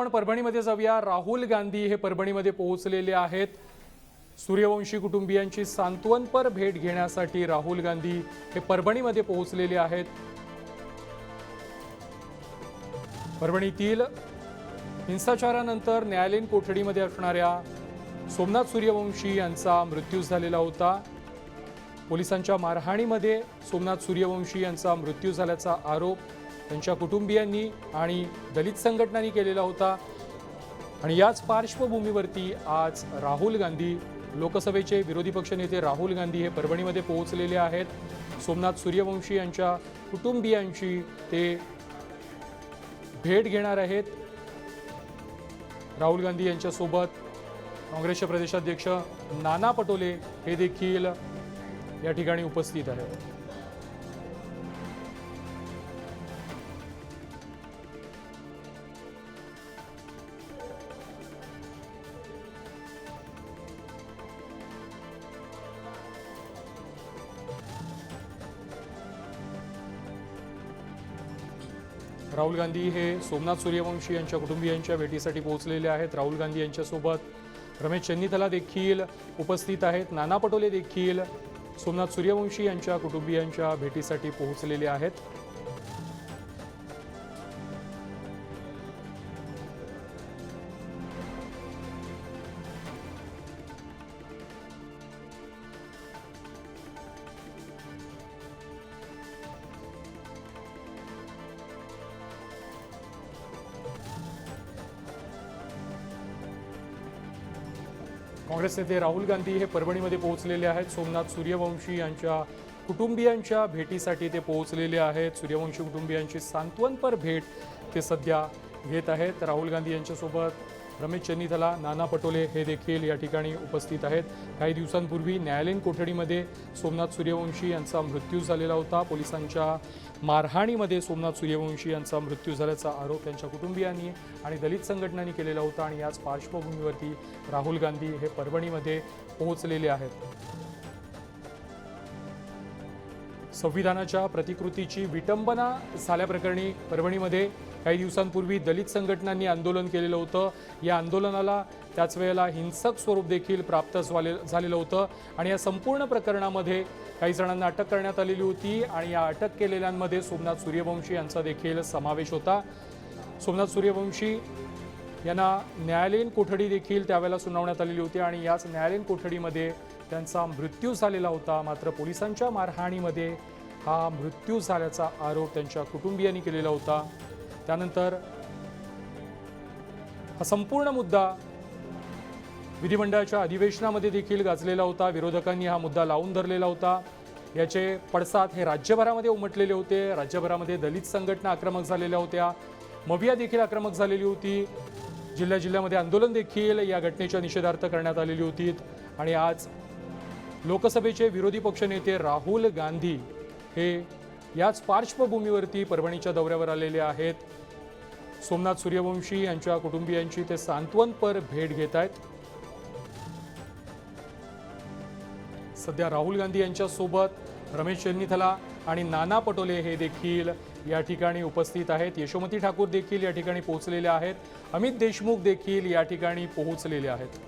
आपण परभणीमध्ये जाऊया. राहुल गांधी हे परभणीमध्ये पोहोचलेले आहेत. सूर्यवंशी कुटुंबियांची सांत्वनपर भेट घेण्यासाठी राहुल गांधी हे परभणीमध्ये पोहोचलेले आहेत. परभणीतील हिंसाचारानंतर न्यायालयीन कोठडीमध्ये असणाऱ्या सोमनाथ सूर्यवंशी यांचा मृत्यू झालेला होता. पोलिसांच्या मारहाणीमध्ये सोमनाथ सूर्यवंशी यांचा मृत्यू झाल्याचा आरोप त्यांच्या कुटुंबियांनी आणि दलित संघटनांनी केलेला होता. आणि याच पार्श्वभूमीवरती आज राहुल गांधी लोकसभेचे विरोधी पक्षनेते राहुल गांधी हे परभणीमध्ये पोहोचलेले आहेत. सोमनाथ सूर्यवंशी यांच्या कुटुंबियांची ते भेट घेणार आहेत. राहुल गांधी यांच्यासोबत काँग्रेसचे प्रदेशाध्यक्ष नाना पटोले हे देखील या ठिकाणी उपस्थित आहेत. राहुल गांधी हे सोमनाथ सूर्यवंशी यांच्या कुटुंबियांच्या भेटीसाठी पोहोचलेले आहेत. राहुल गांधी यांच्यासोबत रमेश चन्नीथला देखील उपस्थित आहेत. नाना पटोले देखील सोमनाथ सूर्यवंशी यांच्या कुटुंबियांच्या भेटीसाठी पोहोचलेले आहेत. काँग्रेस नेते राहुल गांधी हे परभणीमध्ये पोहोचलेले आहेत. सोमनाथ सूर्यवंशी यांच्या कुटुंबियांच्या भेटीसाठी ते पोहोचलेले आहेत. सूर्यवंशी कुटुंबियांची सांत्वनपर भेट ते सध्या घेत आहेत. राहुल गांधी यांच्यासोबत रमेश चन्नीथला नाना पटोले हे देखील या ठिकाणी उपस्थित आहेत. काही दिवसांपूर्वी न्यायालयीन कोठडीमध्ये सोमनाथ सूर्यवंशी यांचा मृत्यू झालेला होता. पोलिसांच्या मारहाणीमध्ये सोमनाथ सूर्यवंशी यांचा मृत्यू झाल्याचा आरोप त्यांच्या कुटुंबियांनी आणि दलित संघटनांनी केलेला होता आणि याच पार्श्वभूमीवरती राहुल गांधी हे परभणीमध्ये पोहोचलेले आहेत. संविधानाच्या प्रतिकृतीची विटंबना झाल्याप्रकरणी परभणीमध्ये काही दिवसांपूर्वी दलित संघटनांनी आंदोलन केलेलं होतं. या आंदोलनाला त्याच वेळेला हिंसक स्वरूप देखील प्राप्त झाले झालेलं होतं. आणि या संपूर्ण प्रकरणामध्ये काही जणांना अटक करण्यात आलेली होती आणि या अटक केलेल्यांमध्ये सोमनाथ सूर्यवंशी यांचा देखील समावेश होता. सोमनाथ सूर्यवंशी यांना न्यायालयीन कोठडी देखील त्यावेळेला सुनावण्यात आलेली होती आणि याच न्यायालयीन कोठडीमध्ये त्यांचा मृत्यू झालेला होता. मात्र पोलिसांच्या मारहाणीमध्ये हा मृत्यू झाल्याचा आरोप त्यांच्या कुटुंबियांनी केलेला होता. त्यानंतर हा संपूर्ण मुद्दा विधिमंडळाच्या अधिवेशनामध्ये देखील गाजलेला होता. विरोधकांनी हा मुद्दा लावून धरलेला होता. याचे पडसाद हे राज्यभरामध्ये उमटलेले होते. राज्यभरामध्ये दलित संघटना आक्रमक झालेल्या होत्या. मविया देखील आक्रमक झालेली होती. जिल्ह्या जिल्ह्यामध्ये आंदोलन देखील या घटनेच्या निषेधार्थ करण्यात आलेली होती. आणि आज लोकसभेचे विरोधी पक्षनेते राहुल गांधी हे याच पार्श्वभूमीवरती परभणीच्या दौऱ्यावर आलेले आहेत. सोमनाथ सूर्यवंशी यांच्या कुटुंबियांची ते सांत्वनपर भेट घेत आहेत. सध्या राहुल गांधी यांच्यासोबत रमेश चेन्नीथला आणि नाना पटोले हे देखील या ठिकाणी उपस्थित आहेत. यशोमती ठाकूर देखील या ठिकाणी पोहोचलेले आहेत. अमित देशमुख देखील या ठिकाणी पोहोचलेले आहेत.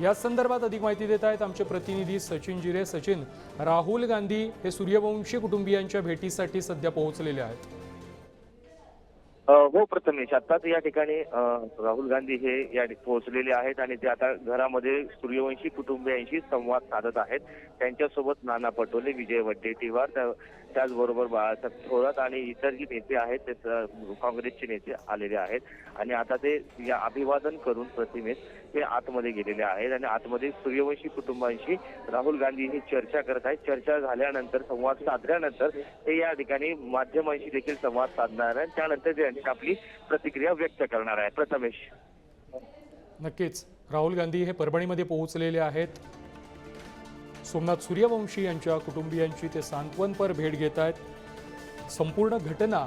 या संदर्भात अधिक माहिती देत आहेत आमचे प्रतिनिधी सचिन जिरे. सचिन राहुल गांधी हे सूर्यवंशी कुटुंबियांच्या भेटीसाठी सध्या पोहोचलेले आहेत. हो प्रथमेश आताच या ठिकाणी राहुल गांधी हे या पोहोचलेले आहेत आणि ते आता घरामध्ये सूर्यवंशी कुटुंबियांशी संवाद साधत आहेत. त्यांच्यासोबत नाना पटोले विजय वड्डेटीवार त्याचबरोबर बाळासाहेब थोरात आणि जे नेते आहेत ते काँग्रेसचे नेते आलेले आहेत. आणि आता ते या अभिवादन करून प्रतिमेत ते आतमध्ये गेलेले आहेत. आणि आतमध्ये सूर्यवंशी कुटुंबांशी राहुल गांधी हे चर्चा करत आहेत. चर्चा झाल्यानंतर संवाद साधल्यानंतर ते या ठिकाणी माध्यमांशी देखील संवाद साधणार आहेत. त्यानंतर ते आपली प्रतिक्रिया व्यक्त करणार आहे प्रथमेश. नक्कीच. राहुल गांधी हे परभणीमध्ये पोहोचलेले आहेत. सोमनाथ सूर्यवंशी यांच्या कुटुंबियांची ते सांत्वनपर भेट घेत आहेत. संपूर्ण घटना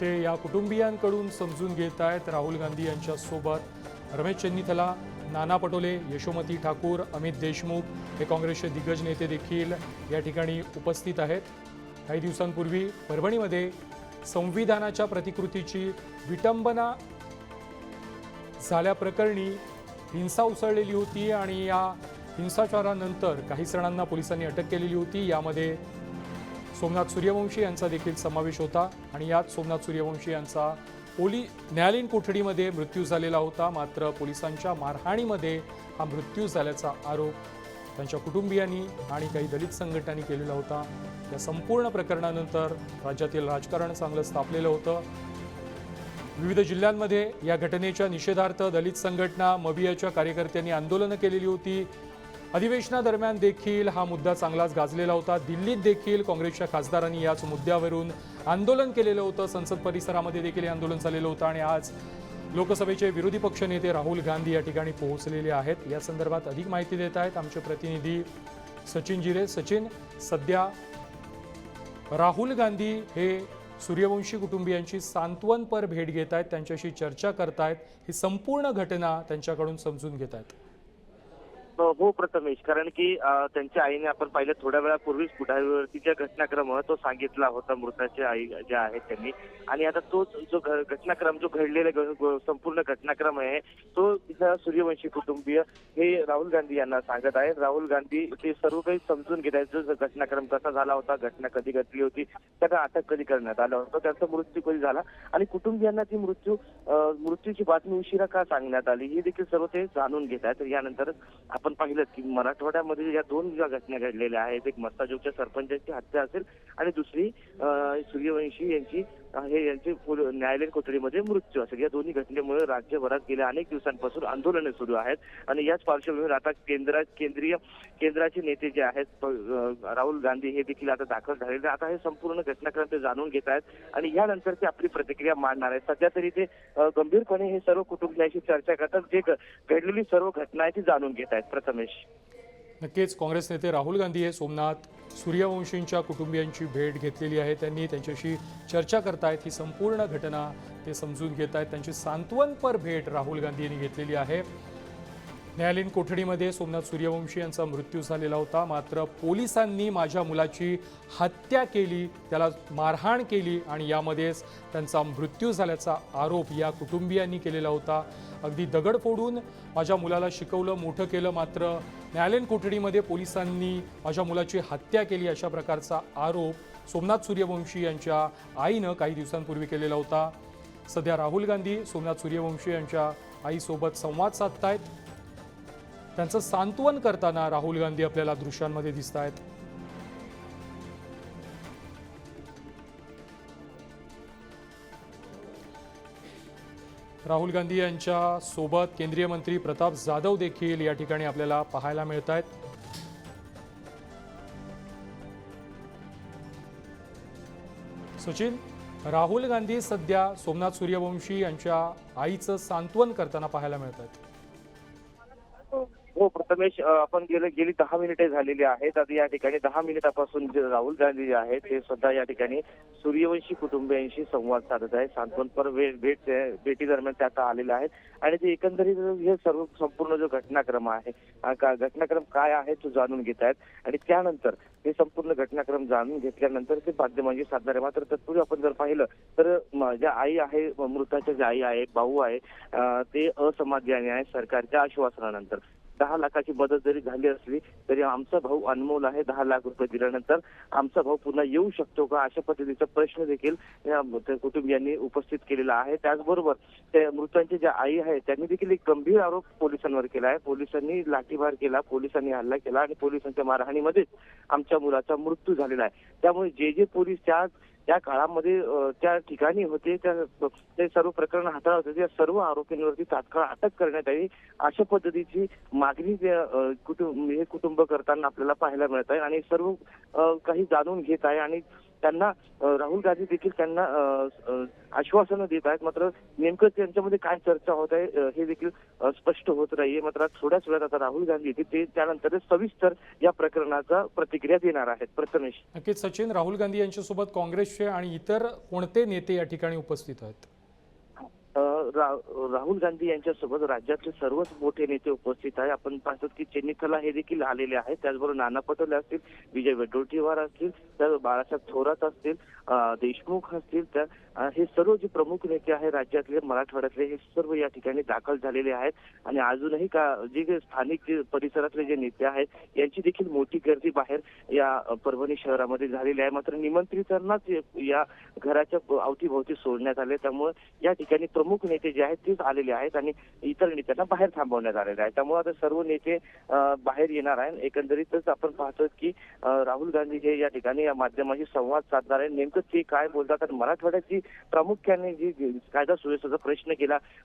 ते या कुटुंबियांकडून समजून घेत आहेत. राहुल गांधी यांच्यासोबत रमेश चेन्नीथला नाना पटोले यशोमती ठाकूर अमित देशमुख हे काँग्रेसचे दिग्गज नेते देखील या ठिकाणी उपस्थित आहेत. काही दिवसांपूर्वी परभणीमध्ये संविधानाच्या प्रतिकृतीची विटंबना झाल्याप्रकरणी हिंसा उसळलेली होती आणि या हिंसाचारानंतर काही जणांना पोलिसांनी अटक केलेली होती. यामध्ये सोमनाथ सूर्यवंशी यांचा देखील समावेश होता आणि यात सोमनाथ सूर्यवंशी यांचा पोली न्यायालयीन कोठडीमध्ये मृत्यू झालेला होता. मात्र पोलिसांच्या मारहाणीमध्ये हा मृत्यू झाल्याचा आरोप त्यांच्या कुटुंबियांनी आणि काही दलित संघटनांनी केलेला होता. या संपूर्ण प्रकरणानंतर राज्यातील राजकारण चांगलं तापलेलं होतं. विविध जिल्ह्यांमध्ये या घटनेच्या निषेधार्थ दलित संघटना मबियाच्या कार्यकर्त्यांनी आंदोलनं केलेली होती. अधिवेशनादरम्यान देखील हा मुद्दा चांगलाच गाजलेला होता. दिल्लीत देखील काँग्रेसच्या खासदारांनी याच मुद्द्यावरून आंदोलन केलेलं होतं. संसद परिसरामध्ये देखील हे आंदोलन झालेलं होतं आणि आज लोकसभेचे विरोधी पक्षनेते राहुल गांधी या ठिकाणी पोहोचलेले आहेत. या संदर्भात अधिक माहिती देत आहेत आमचे प्रतिनिधी सचिन जिरे. सचिन सध्या राहुल गांधी हे सूर्यवंशी कुटुंबियांची सांत्वनपर भेट घेत आहेत त्यांच्याशी चर्चा करतायत ही संपूर्ण घटना त्यांच्याकडून समजून घेत आहेत. हो प्रथमेश. कारण की त्यांच्या आईने आपण पाहिलं थोड्या वेळापूर्वीच पुढारीवरतीच्या घटनाक्रम तो सांगितला होता मृताचे आई ज्या आहेत त्यांनी. आणि आता तो जो घटनाक्रम जो घडलेला संपूर्ण घटनाक्रम आहे तो सूर्यवंशी कुटुंबीय हे राहुल गांधी यांना सांगत आहेत. राहुल गांधी ते सर्व काही समजून घेत आहेत जो घटनाक्रम कसा झाला होता घटना कधी घडली होती त्याचा अटक कधी करण्यात आला होता त्यांचा मृत्यू कधी झाला? आणि कुटुंबियांना ती मृत्यू मृत्यूची बातमी उशिरा का सांगण्यात आली हे देखील सर्व ते जाणून घेत आहेत. यानंतर आपण पाहिलं की मराठवाड्यामध्ये या दोन ज्या घटना घडलेल्या आहेत एक मस्ताजोगच्या सरपंचाची हत्या असेल आणि दुसरी सूर्यवंशी यांची हे यांचे न्यायालयीन कोठडीमध्ये मृत्यू असेल. या दोन्ही घटनेमुळे राज्यभरात गेल्या अनेक दिवसांपासून आंदोलने सुरू आहेत आणि याच पार्श्वभूमीवर आता केंद्रात केंद्रीय केंद्राचे नेते जे आहेत राहुल गांधी हे देखील आता दाखल झालेले. आता हे संपूर्ण घटनाक्रम ते जाणून घेत आहेत आणि यानंतर ते आपली प्रतिक्रिया मांडणार आहेत. सध्या तरी ते गंभीरपणे हे सर्व कुटुंबियांशी चर्चा करतात. जे घ- घडलेली सर्व घटना आहे ती जाणून घेत आहेत. प्रथमेश नक्कीच काँग्रेस नेते राहुल गांधी हे सोमनाथ सूर्यवंशींच्या कुटुंबियांची भेट घेतलेली आहे. त्यांनी त्यांच्याशी चर्चा करतायत. ही संपूर्ण घटना ते समजून घेत आहेत त्यांची सांत्वनपर भेट राहुल गांधी यांनी घेतलेली आहे. न्यायालयीन कोठडीमध्ये सोमनाथ सूर्यवंशी यांचा मृत्यू झालेला होता. मात्र पोलिसांनी माझ्या मुलाची हत्या केली त्याला मारहाण केली आणि यामध्येच त्यांचा मृत्यू झाल्याचा आरोप या कुटुंबियांनी केलेला होता. अगदी दगड फोडून माझ्या मुलाला शिकवलं मोठं केलं मात्र न्यायालयीन कोठडीमध्ये पोलिसांनी माझ्या मुलाची हत्या केली अशा प्रकारचा आरोप सोमनाथ सूर्यवंशी यांच्या आईनं काही दिवसांपूर्वी केलेला होता. सध्या राहुल गांधी सोमनाथ सूर्यवंशी यांच्या आईसोबत संवाद साधतायत. त्यांचं सांत्वन करताना राहुल गांधी आपल्याला दृश्यांमध्ये दिसत आहेत राहुल गांधी यांच्या सोबत केंद्रीय मंत्री प्रताप जाधव देखील या ठिकाणी आपल्याला पाहायला मिळत आहेत सचिन राहुल गांधी सध्या सोमनाथ सूर्यवंशी यांच्या आईचं सांत्वन करताना पाहायला मिळत आहेत प्रथमेश आपण गेले गेली दहा मिनिटे झालेली आहेत. आता या ठिकाणी दहा मिनिटापासून जे राहुल गांधी जे आहेत ते सुद्धा या ठिकाणी सूर्यवंशी कुटुंबियांशी संवाद साधत आहे सांत्वनपर भेट भेटी दरम्यान त्यात आता आलेले आहेत. आणि ते एकंदरीत हे सर्व संपूर्ण जो घटनाक्रम आहे घटनाक्रम काय आहे तो जाणून घेत आहेत. आणि त्यानंतर हे संपूर्ण घटनाक्रम जाणून घेतल्यानंतर ते माध्यमांशी साधणार. आहे मात्र तत्पूर्वी आपण जर पाहिलं तर माझ्या ज्या आई आहे मृताच्या ज्या आई आहे भाऊ आहे ते असमाधानी आहे सरकारच्या आश्वासनानंतर. दहा लाखाची मदत जरी झाली असली तरी आमचा भाऊ अनमोल आहे दहा लाख रुपये दिल्यानंतर. आमचा भाऊ पुन्हा येऊ शकतो का अशा पद्धतीचा प्रश्न देखील या कुटुंबियांनी उपस्थित केलेला आहे. त्याचबरोबर त्या मृतांची ज्या आई आहे त्यांनी देखील एक गंभीर आरोप पोलिसांवर केला आहे. पोलिसांनी लाठीमार केला पोलिसांनी हल्ला केला आणि पोलिसांच्या मारहाणीमध्येच आमच्या मुलाचा मृत्यू झालेला आहे. त्यामुळे जे जे पोलीस त्या त्या काळामध्ये त्या ठिकाणी होते त्या ते सर्व प्रकरण हाताळत होते त्या सर्व आरोपींवरती तात्काळ अटक करण्यात यावी अशा पद्धतीची मागणी कुटुंब हे कुटुंब करताना आपल्याला पाहायला मिळत आहे आणि सर्व काही जाणून घेत आहे आणि त्यांना राहुल गांधी देखील त्यांना आश्वासनं देत आहेत. मात्र नेमकं त्यांच्यामध्ये काय चर्चा होत आहे हे देखील स्पष्ट होत नाहीये. मात्र थोड्याच वेळात आता राहुल गांधी येतील. ते त्यानंतर सविस्तर या प्रकरणाचा प्रतिक्रिया देणार आहेत. प्रथमेश. नक्कीच सचिन राहुल गांधी यांच्यासोबत काँग्रेसचे आणि इतर कोणते नेते या ठिकाणी उपस्थित आहेत? राहुल गांधी यांच्यासोबत राज्यातले सर्वच मोठे नेते उपस्थित आहे आपण पाहतो की चेन्नीथला हे देखील आलेले आहेत. त्याचबरोबर नाना पटोले असतील विजय वेडोटीवार असतील तर बाळासाहेब थोरात असतील देशमुख असतील त्या हे सर्व जे प्रमुख नेते आहेत राज्यातले मराठवाड्यातले हे सर्व या ठिकाणी दाखल झालेले आहेत. आणि अजूनही का जे स्थानिक जे परिसरातले जे नेते आहेत यांची देखील मोठी गर्दी बाहेर या परभणी शहरामध्ये झालेली आहे. मात्र निमंत्रितांनाच या घराच्या अवतीभोवती सोडण्यात आले. त्यामुळे या ठिकाणी प्रमुख नेते जे आहेत तेच आलेले आहेत आणि इतर नेत्यांना बाहेर थांबवण्यात आलेले आहे त्यामुळे आता सर्व नेते बाहेर येणार आहेत. एकंदरीतच आपण पाहतो की राहुल गांधी हे या ठिकाणी या माध्यमाशी संवाद साधणार आहे नेमकं ते काय बोलतात आणि मराठवाड्यात जी प्रामुख्याने जी कायदा सुव्यवस्थेचा प्रश्न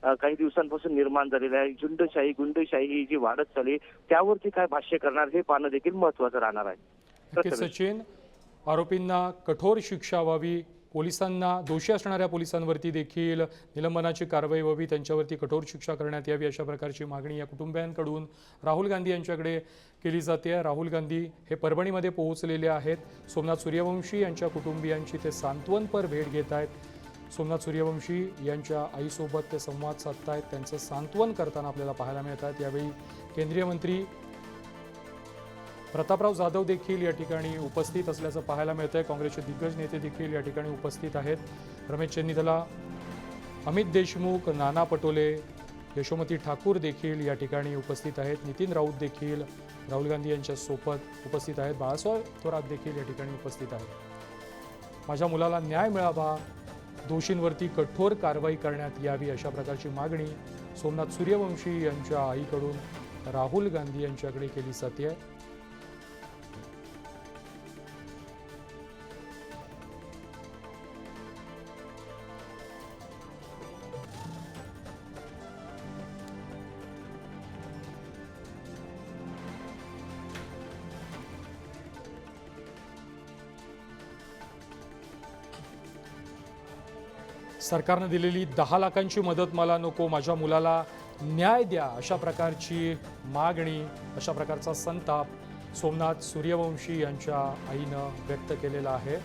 अं, काही दिवसांपासून निर्माण झालेला आहे झुंडशाही गुंडशाही ही जी वाढत चालली त्यावरती काय भाष्य करणार हे पाहणं देखील महत्वाचं राहणार आहे. सचिन आरोपींना कठोर शिक्षा व्हावी पोलिसांना दोषी असणाऱ्या पोलिसांवरती देखील निलंबनाची कारवाई व्हावी त्यांच्यावरती कठोर शिक्षा करण्यात यावी अशा प्रकारची मागणी या कुटुंबियांकडून राहुल गांधी यांच्याकडे केली जाते. राहुल गांधी हे परभणीमध्ये पोहोचलेले आहेत. सोमनाथ सूर्यवंशी यांच्या कुटुंबियांची ते सांत्वनपर भेट घेत आहेत. सोमनाथ सूर्यवंशी यांच्या आईसोबत ते संवाद साधतायत. त्यांचं सांत्वन करताना आपल्याला पाहायला मिळत आहेत. यावेळी केंद्रीय मंत्री प्रतापराव जाधव देखील या ठिकाणी उपस्थित असल्याचं पाहायला मिळतंय. काँग्रेसचे दिग्गज नेते देखील या ठिकाणी उपस्थित आहेत. रमेश चेन्नीधला अमित देशमुख नाना पटोले यशोमती ठाकूर देखील या ठिकाणी उपस्थित आहेत. नितीन राऊत देखील राहुल गांधी यांच्यासोबत उपस्थित आहेत. बाळासाहेब थोरात देखील या ठिकाणी उपस्थित आहेत. माझ्या मुलाला न्याय मिळावा दोषींवरती कठोर कारवाई करण्यात यावी अशा प्रकारची मागणी सोमनाथ सूर्यवंशी यांच्या आईकडून राहुल गांधी यांच्याकडे केली जाते. आहे सरकारनं दिलेली दहा लाखांची मदत मला नको माझ्या मुलाला न्याय द्या अशा प्रकारची मागणी अशा प्रकारचा संताप सोमनाथ सूर्यवंशी यांच्या आईनं व्यक्त केलेला आहे.